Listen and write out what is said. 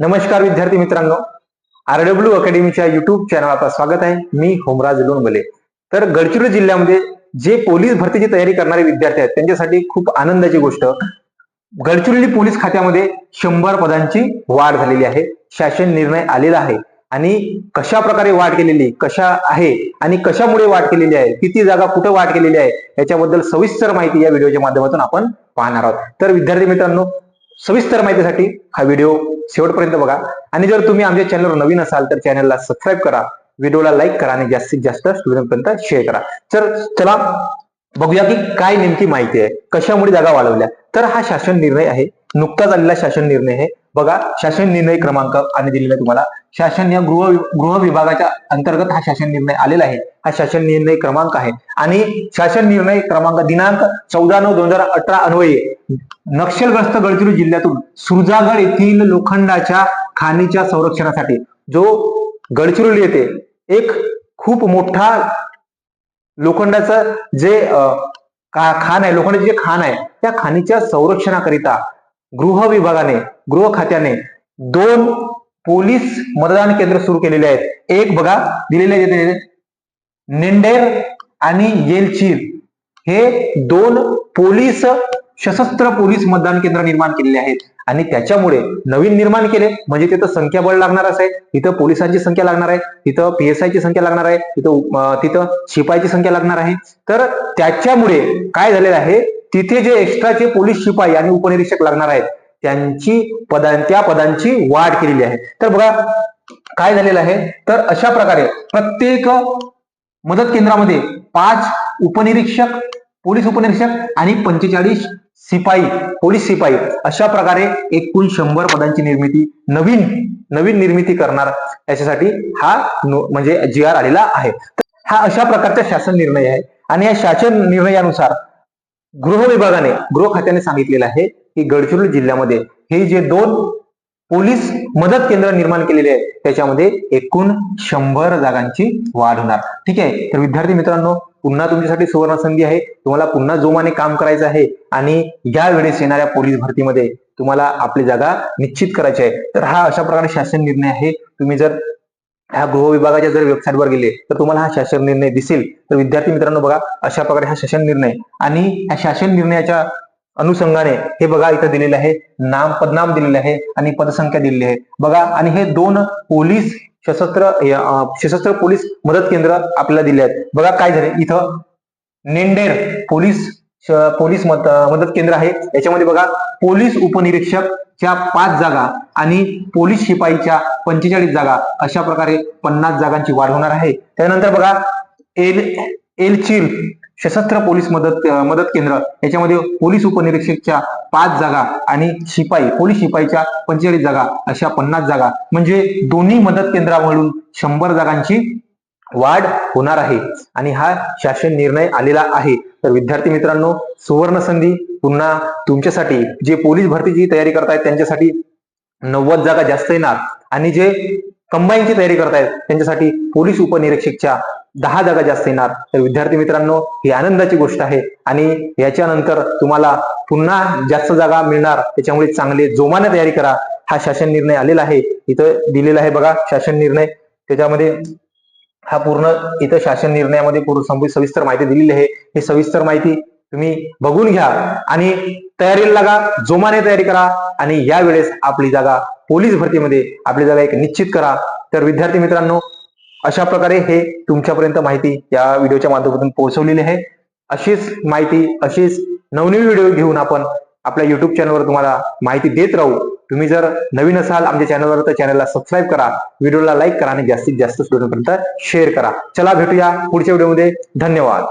नमस्कार विद्यार्थी मित्रांनो. आर डब्ल्यू अकॅडमीच्या युट्यूब चॅनल स्वागत आहे. मी होमराज लोणबले तर गडचिरोली जिल्ह्यामध्ये जे पोलीस भरतीची तयारी करणारे विद्यार्थी आहेत त्यांच्यासाठी खूप आनंदाची गोष्ट. गडचिरोली पोलीस खात्यामध्ये शंभर पदांची वाढ झालेली आहे. शासन निर्णय आलेला आहे. आणि कशा प्रकारे वाढ केलेली कशा आहे आणि कशामुळे वाढ केलेली आहे किती जागा कुठं वाढ केलेली आहे याच्याबद्दल सविस्तर माहिती या व्हिडिओच्या माध्यमातून आपण पाहणार आहोत. तर विद्यार्थी मित्रांनो सविस्तर माहितीसाठी हा व्हिडिओ शेवटपर्यंत बघा. आणि जर तुम्ही आमच्या चॅनलवर नवीन असाल तर चॅनलला सबस्क्राईब करा. व्हिडिओला लाईक करा आणि जास्तीत जास्त स्टुडंटपर्यंत शेअर करा. तर चला बघूया की काय नेमकी माहिती आहे. कशामुळे जागा वाढवल्या? तर हा शासन निर्णय आहे. नुकताच आलेला शासन निर्णय आहे. बघा शासन निर्णय क्रमांक आणि दिलेला आहे तुम्हाला. शासन या गृह गृह विभागाच्या अंतर्गत हा शासन निर्णय आलेला आहे. हा शासन निर्णय क्रमांक आहे. आणि शासन निर्णय क्रमांक दिनांक चौदा नऊ दोन हजार अठरा अन्वये नक्षलग्रस्त गडचिरोली जिल्ह्यातून सुरजागड येथील लोखंडाच्या खाणीच्या संरक्षणासाठी जो गडचिरोली येथे एक खूप मोठा लोखंडाचं जे खाण आहे लोखंडाचे जे खाण आहे त्या खाणीच्या संरक्षणाकरिता गृह विभागाने गृह खात्याने दोन पोलीस मतदान केंद्र सुरू केलेले आहेत. एक बघा दिलेले निंडेर आणि येलचीर. हे दोन पोलीस सशस्त्र पोलीस मतदान केंद्र निर्माण केलेले आहेत. आणि त्याच्यामुळे नवीन निर्माण केले. म्हणजे तिथं संख्याबळ लागणारच आहे तिथं पोलिसांची संख्या लागणार आहे तिथं पीएसआय ची संख्या लागणार आहे तिथं तिथं शिपाईची संख्या लागणार आहे. तर त्याच्यामुळे काय झालेलं आहे? तिथे जे एक्स्ट्राचे पोलीस शिपाई आणि उपनिरीक्षक लागणार आहेत त्यांची पदां त्या पदांची वाढ केलेली आहे. तर बघा काय झालेलं आहे? तर अशा प्रकारे प्रत्येक मदत केंद्रामध्ये पाच उपनिरीक्षक पोलीस उपनिरीक्षक आणि पंचेचाळीस सिपाई पोलीस सिपाई अशा प्रकारे एकूण शंभर पदांची निर्मिती नवीन नवीन निर्मिती करणार याच्यासाठी हा म्हणजे जी आर आलेला आहे. हा अशा प्रकारचा शासन निर्णय आहे. आणि या शासन निर्णयानुसार गृह विभागाने गृह खात्याने सांगितलेलं आहे की गडचिरोली जिल्ह्यामध्ये हे जे दोन पोलीस मदत केंद्र निर्माण केलेले आहेत त्याच्यामध्ये एकूण शंभर जागांची वाढ होणार. ठीक आहे? तर विद्यार्थी मित्रांनो पुन्हा तुमच्यासाठी सुवर्ण संधी आहे. तुम्हाला पुन्हा जोमाने काम करायचं आहे आणि या वेळेस येणाऱ्या पोलीस भरतीमध्ये तुम्हाला आपली जागा निश्चित करायची आहे. तर हा अशा प्रकारे शासन निर्णय आहे. तुम्ही जर ह्या गृह विभागाच्या जर वेबसाईटवर गेले तर तुम्हाला हा शासन निर्णय दिसेल. तर विद्यार्थी मित्रांनो बघा अशा प्रकारे हा शासन निर्णय. आणि ह्या शासन निर्णयाच्या अनुषंगाने हे बघा इथं दिलेलं आहे. नाम पदनाम दिलेले आहे आणि पदसंख्या दिलेली आहे. बघा आणि हे दोन पोलीस सशस्त्र सशस्त्र पोलीस मदत केंद्र आपल्याला दिले आहेत. बघा काय झाले इथं नेंडेर पोलीस पोलीस मदत केंद्र आहे. याच्यामध्ये बघा पोलीस उपनिरीक्षक च्या पाच जागा आणि पोलीस शिपाईच्या पंचेचाळीस जागा अशा प्रकारे पन्नास जागांची वाढ होणार आहे. त्यानंतर बघा एल एल चिल सशस्त्र पोलीस मदत मदत केंद्र याच्यामध्ये पोलीस उपनिरीक्षकच्या पाच जागा आणि शिपाई पोलीस शिपाईच्या पंचेचाळीस जागा अशा पन्नास जागा. म्हणजे दोन्ही मदत केंद्रामधून शंभर जागांची वाढ होणार आहे आणि हा शासन निर्णय आलेला आहे. तर विद्यार्थी मित्रांनो सुवर्ण संधी पुन्हा तुमच्यासाठी जे पोलीस भरतीची तयारी करतायत त्यांच्यासाठी नव्वद जागा जास्त येणार. आणि जे कंबाईनची तयारी करतायत त्यांच्यासाठी पोलीस उपनिरीक्षकच्या दहा जागा जास्त येणार. तर विद्यार्थी मित्रांनो ही आनंदाची गोष्ट आहे आणि याच्यानंतर तुम्हाला पुन्हा जास्त जागा मिळणार. त्याच्यामुळे चांगले जोमाने तयारी करा. हा शासन निर्णय आलेला आहे. इथं दिलेला आहे बघा शासन निर्णय. त्याच्यामध्ये हा पूर्ण इथं शासन निर्णयामध्ये पूर्ण सविस्तर माहिती दिलेली आहे. ही सविस्तर माहिती तुम्ही बघून घ्या आणि तयारीला लागा जोमाने तयारी करा आणि यावेळेस आपली जागा पोलीस भरतीमध्ये आपली जागा एक निश्चित करा. तर विद्यार्थी मित्रांनो अशा प्रकारे हे तुमच्यापर्यंत माहिती या व्हिडिओच्या माध्यमातून पोहोचवलेली आहे. अशीच माहिती अशीच नवनवी व्हिडिओ घेऊन आपण आपल्या युट्यूब चॅनलवर तुम्हाला माहिती देत राहू. तुम्ही जर नवीन असाल आमच्या चॅनलवर तर चॅनलला सबस्क्राईब करा. व्हिडिओला लाईक करा आणि जास्तीत जास्त स्टुडंटपर्यंत शेअर करा. चला भेटूया पुढच्या व्हिडिओमध्ये धन्यवाद.